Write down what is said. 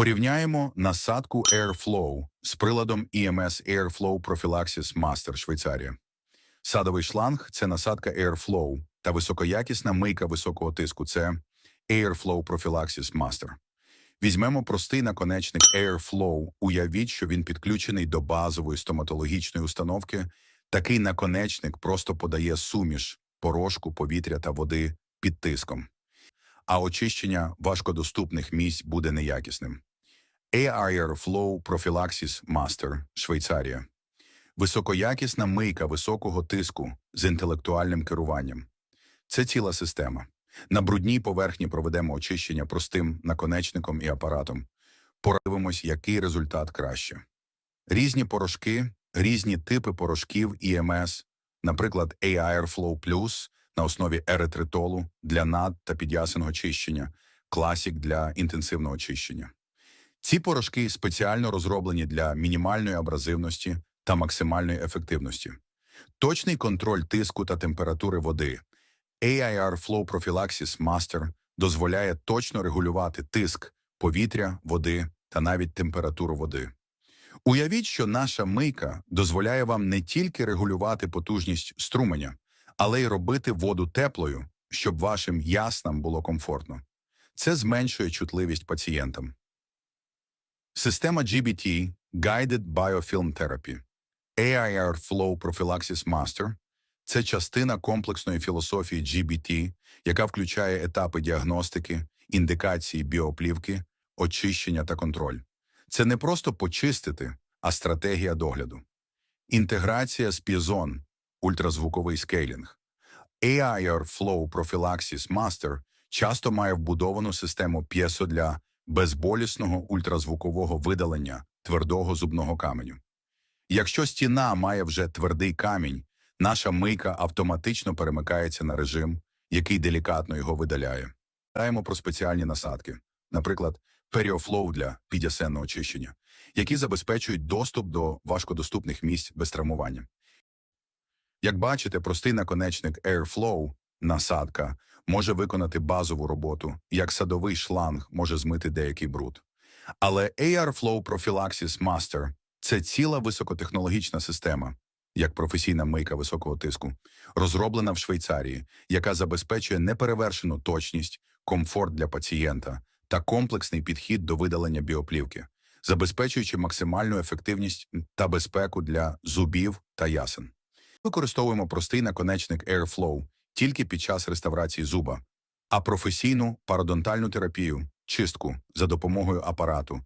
Порівняємо насадку Airflow з приладом EMS Airflow Prophylaxis Master Швейцарія. Садовий шланг це насадка Airflow та високоякісна мийка високого тиску це Airflow Prophylaxis Master. Візьмемо простий наконечник Airflow. Уявіть, що він підключений до базової стоматологічної установки. Такий наконечник просто подає суміш порошку, повітря та води під тиском. А очищення важкодоступних місць буде неякісним. Airflow Prophylaxis Master Швейцарія. Високоякісна мийка високого тиску з інтелектуальним керуванням. Це ціла система. На брудній поверхні проведемо очищення простим наконечником і апаратом. Порадивимось, який результат краще. Різні порошки, різні типи порошків ІМС, наприклад, Airflow Plus на основі еритритолу для над та підясеного очищення, класік для інтенсивного очищення. Ці порошки спеціально розроблені для мінімальної абразивності та максимальної ефективності. Точний контроль тиску та температури води. AIR Flow Prophylaxis Master дозволяє точно регулювати тиск, повітря, води та навіть температуру води. Уявіть, що наша мийка дозволяє вам не тільки регулювати потужність струменя, але й робити воду теплою, щоб вашим яснам було комфортно. Це зменшує чутливість пацієнтам. Система GBT Guided Biofilm Therapy AIR Flow Prophylaxis Master – це частина комплексної філософії GBT, яка включає етапи діагностики, індикації біоплівки, очищення та контроль. Це не просто почистити, а стратегія догляду. Інтеграція з п'єзон, ультразвуковий скейлінг. AIR Flow Prophylaxis Master часто має вбудовану систему п'єсо для безболісного ультразвукового видалення твердого зубного каменю. Якщо стіна має вже твердий камінь, наша мийка автоматично перемикається на режим, який делікатно його видаляє. Знаємо про спеціальні насадки, наприклад, Perioфлоу для підясенного очищення, які забезпечують доступ до важкодоступних місць без травмування. Як бачите, простий наконечник Airflow, насадка, може виконати базову роботу, як садовий шланг може змити деякий бруд. Але Airflow Prophylaxis Master – це ціла високотехнологічна система, як професійна мийка високого тиску, розроблена в Швейцарії, яка забезпечує неперевершену точність, комфорт для пацієнта та комплексний підхід до видалення біоплівки, забезпечуючи максимальну ефективність та безпеку для зубів та ясен. Використовуємо простий наконечник Airflow тільки під час реставрації зуба, а професійну пародонтальну терапію, чистку за допомогою апарату